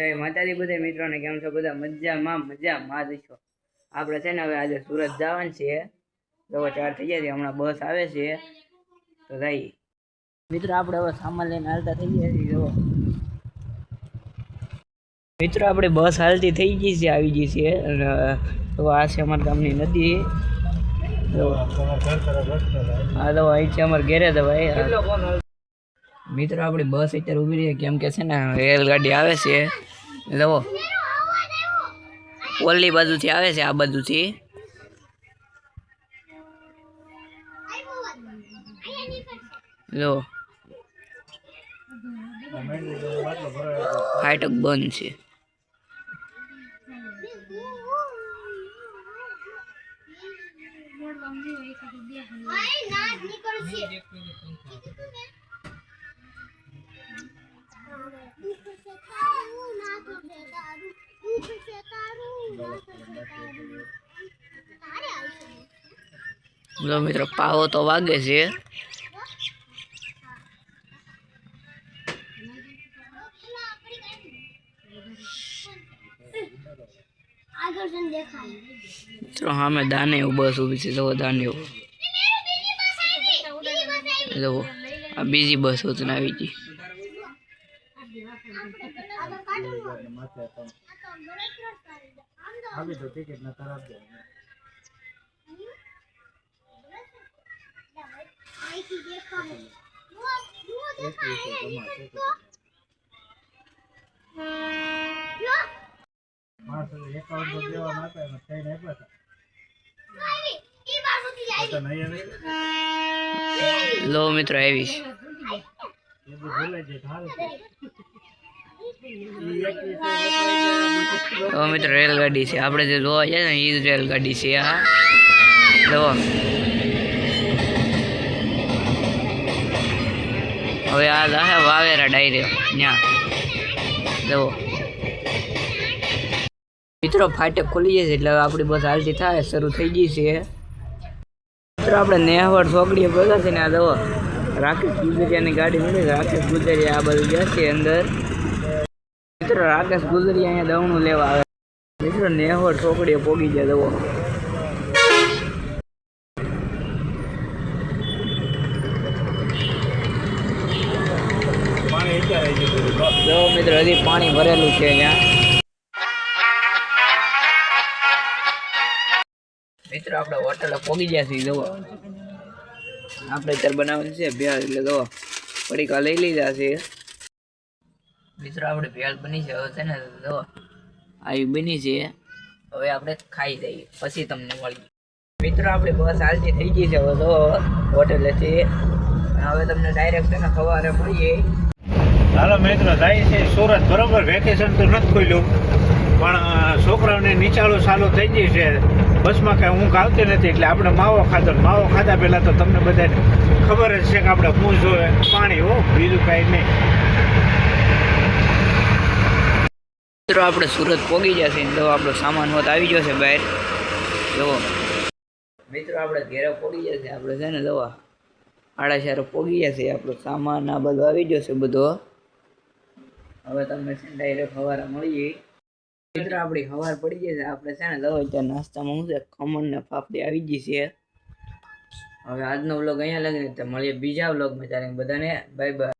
માતાજી બધા મિત્રોને કેમ છો? બધા મજામાં મજામાં જ છો. આપણે છે ને હવે આજે સુરત જવાનું છે. તો ચાર થઈ ગયા છે, હમણાં બસ આવે છે. તો જઈએ મિત્રો આપણે હવે સામાન લઈને હાલતા થઈ ગયા છીએ, જો. મિત્રો આપણે બસ હાલતી થઈ ગઈ છે, આવી ગઈ છે. અને, તો આ છે અમારા ગામની નદી. હા, તો અહીં છે અમારે ઘેરે તો ભાઈ. મિત્રો આપણી બસ અત્યારે ઊભી રહી કેમ કે છે ને રેલગાડી આવે છે. લો ઓલી બાજુથી આવે છે આ બાજુથી. લો. ફાટક બંધ છે. લો મિત્રો પાવો તો વાગે છે. મેં મિત્રો સામે દાને એવું બસ ઊભી છે. જવો દાને એવું. આ બીજી બસ હોતી. આવી ગઈ તરફ દેખાય લો મિત્રો આવી છે તો મિત્રો, રેલગાડી છે. આપણે જે જોવા જાય ને એ જ રેલગાડી છે આ જુઓ હવે આ જાહે વાવેરા ડાયરેક્ટ ત્યાં જુઓ. મિત્રો ફાટક ખુલી જશે એટલે આપણી બસ હાલતી થાય, શરૂ થઈ ગઈ છે. મિત્રો, આપણે નેહવડ ચોકડીએ ભેગા છે ને આ જુઓ. રાકેશ ગુજરિયાની ગાડી મળી. રાકેશ ગુજરિયા આ બધું જશે અંદર. મિત્રો, રાકેશ ગુજરિયા અહીંયા દવણું લેવા આવે. મિત્રો નેહવડ ચોકડીએ પોગી જાય જુઓ જો મિત્રો, હજી પાણી ભરેલું છે અહીંયા. મિત્રો, આપણે હોટલ પોગી ગયા છીએ, જુઓ. આપણે અત્યારે બનાવવાનું છે ભેળ, એટલે જુઓ. પડીકા લઈ લીધા છે. મિત્રો, આપણે ભેળ બની છે, હવે છે ને, જુઓ. આવી બની છે. હવે આપણે ખાઈ જઈએ પછી તમને મળીએ મિત્રો, આપણે બસ હાલતી થઈ ગઈ છે, હવે તો હોટલેથી. હવે તમને ડાયરેક્ટ છે ને સવારે મળીએ. હાલો મિત્રો, જાય છે સુરત. બરોબર વેકેશન તો નથી ખોલ્યું. પણ છોકરાઓને નીચાળો સાલો થઈ ગઈ છે. બસમાં કાંઈ ઊંઘ આવતી નથી, એટલે આપણે માવો ખાધો. માવો ખાધા પહેલાં તો તમને બધાને ખબર જ છે કે આપણે હું જોવે પાણી, હો, બીજું કાંઈ નહીં. મિત્રો, આપણે સુરત પોગી જશે તો આપણો સામાન હોત આવી જશે બહાર. જુઓ મિત્રો, આપણે ઘેરે પોગી જશે આપણે છે ને દવા આડા શારો પોગી જશે આપણો સામાન આ બધો આવી જશે બધો. હવે તમને છે ને ડાયરેક્ટ સવારે મળીએ મિત્રો, આપણી સવાર પડી જશે આપણે છે ને દવા ત્યાં નાસ્તામાં શું છે? ખમણ ને ફાફડી આવી ગઈ છે. હવે આજનો વ્લોગ અહીંયા લગીને મળીએ બીજા વ્લોગમાં ત્યારે બધાને બાય બાય